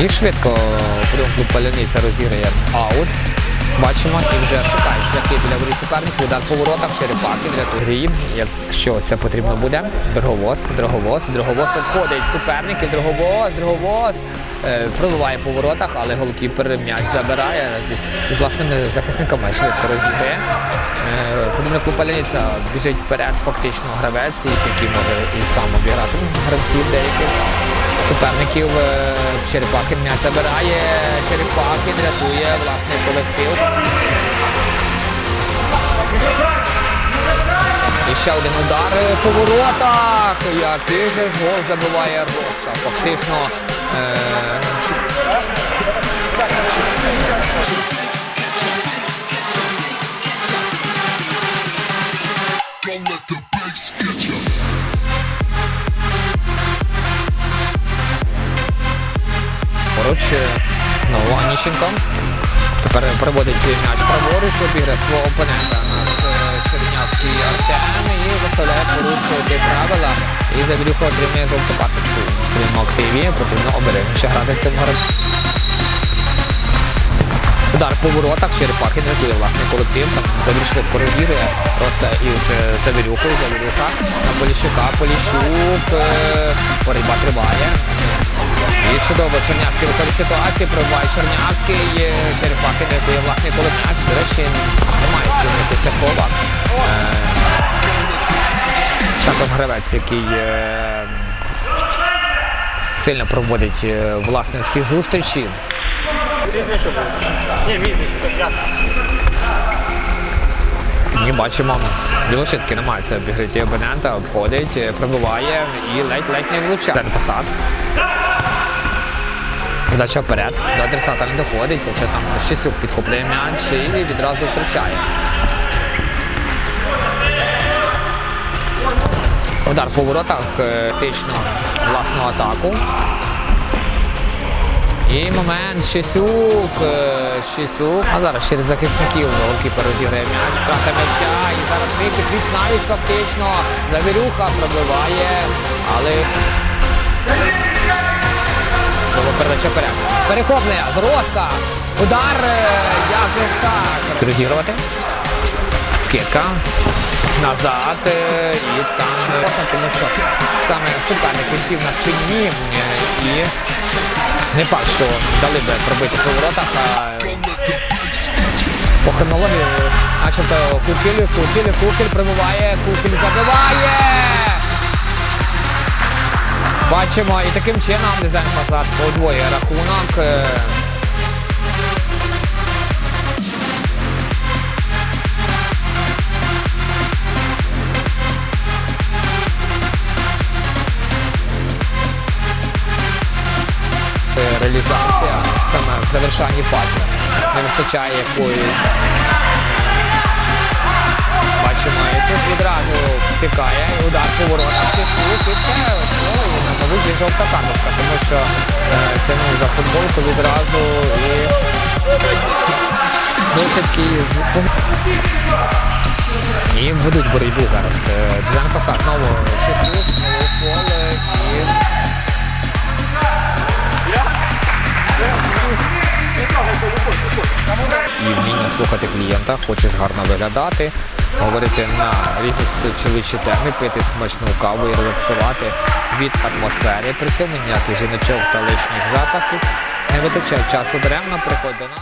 І швидко клуб Паляниця розіграє аут. Бачимо, і вже шукає шляхи біля воріт суперників, удар по черепаки, рятує грі. Якщо це потрібно буде, дроговоз, дроговоз, дроговоз обходить суперників, дроговоз, дроговоз. Е, пробиває по воротах, але голкіпер м'яч забирає. З власними захисниками швидко розіграє. Е, Футбольний Паляниця біжить вперед, фактично гравець, який може і сам обіграти гравців деяких суперників. Е, Черепахин м'яч забирає, Черепахин рятує власний колектив. І ще один удар по воротах. Який же гол забиває Роска. Фактично. Е, Don't let the bass get you. Поруч е, знову Аніщенко. Тепер проводить м'яч праворуч, обіграє свого опонента е, Чернявський Артем і заставляє порушувати правила. І Завірюха отримує жовту карточку. В своєму активі потрібно обережніше грати з цим гравцем. Удар по воротах, Черепахин рятує власний колектив, там Завір швидко просто із е, Завірюхою, Завірюха на Поліщука, Поліщук, е, боротьба триває. І чудово Чернявський виходить ситуації, пробиває Чернявський, е, Черепахин рятує власний колектив. До речі, немає звільнитися кола. Також гравець, який е, сильно проводить е, власне всі зустрічі. Ми бачимо, Білошицький намагається обіграти абонента, обходить, пробиває і ледь-ледь не влучає. Зараз посад. Задача вперед. До адресата не доходить, хоча там Щесюк підхоплює м'яч і відразу втрачає. Удар по воротах, е, тично власну атаку. І момент Щесюк, е, Щесюк. А зараз через захисників голкіпер розіграє м'яч, втрата м'яча. І зараз вихід віч навіть фактично. Завірюха пробиває, але передача вперед. Перехоплення, Грозка. Удар. е, Як же? Розігрувати. Скидка. Назад. е, І там. е, Тому що саме суперник сів на чині. е, І не факт, що дали би пробити по воротах, а по хронології, начебто Кукіль, Кукіль, Кукіль прибуває, Кукіль забиває. Бачимо, і таким чином дизайн назад подвоює рахунок. Реалізація саме в завершанні фази. Не вистачає якоїсь Бачимо, і тут відразу втикає, удар по воротах ну, і, мабуть, і жовта карточка, тому що е, тягнув за футболку відразу і досить і ведуть боротьбу зараз. Е, знову Шевчук, знову поле і слухати клієнта, хочеш гарно виглядати, говорити на різні спілчовичі теми, пити смачну каву і релаксувати від атмосфери. При цьому ніяких жіночок та лишніх запахів не витрачай часу даремно, приходь до нас.